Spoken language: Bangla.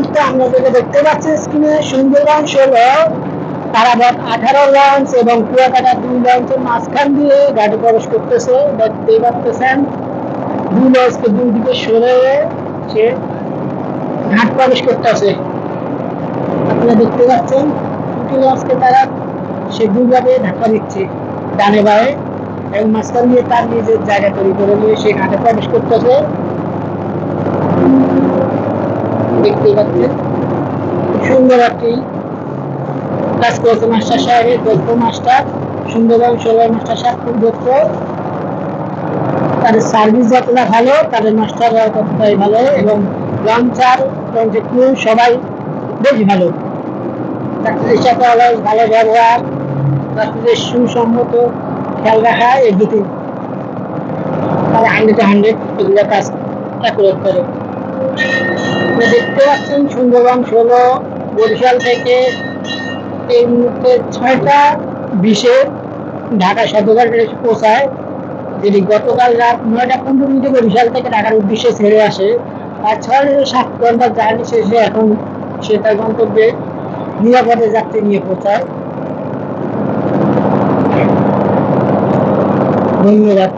আপনাদেরকে দেখতে পাচ্ছেন স্ক্রিনে সুন্দরবন ষোলো তারাবাদ আঠারো লঞ্চ এবং কুয়াকাটা দুই লঞ্চের মাঝখান দিয়ে গাড়ি প্রবেশ করতেছে, দেখতেই পাচ্ছেন। দুই লঞ্চকে দুই দিকে সরে সে ঘাট প্রবেশ করতেছে। আপনারা দেখতে পাচ্ছেন, দুটি লঞ্চকে তারা সে দুইভাবে ধাক্কা দিচ্ছে। ডানে বায়ে, এবং মাঝখান দিয়ে তার নিজের জায়গা তৈরি করে নিয়ে সে ঘাটে প্রবেশ করতেছে। দেখতেই সুন্দর একটি কাজ করেছে মাস্টার সাহেবের দক্ষ মাস্টার। সুন্দরবন ষোলো মাস্টার সাহেব, খুব দক্ষ তাদের সার্ভিস যতটা ভালো, তাদের মাস্টাররাও ততটাই ভালো এবং লঞ্চার লঞ্চের ক্রু সবাই বেশ ভালো। যাত্রীদের সাথে অলওয়েজ ভালো ব্যবহার ডাক্তারদের সুসম্মত খেয়াল রাখা, এই দুটি। তারা হান্ড্রেড হান্ড্রেড এগুলো কাজ করে আপনি দেখতে পাচ্ছেন সুন্দরবন ষোলো, বরিশাল থেকে এই মুহূর্তে ছয়টা বিশে ঢাকা সদরঘাটে এসে পৌঁছায়। যেটি গতকাল রাত নয়টা পনেরো মিনিটে বরিশাল থেকে ঢাকার উদ্দেশ্যে ছেড়ে আসে, আর ছয় থেকে সাত ঘণ্টা জার্নি শেষে এখন সে তার গন্তব্যে নিরাপদে যাত্রী নিয়ে পৌঁছায়। ধন্যবাদ।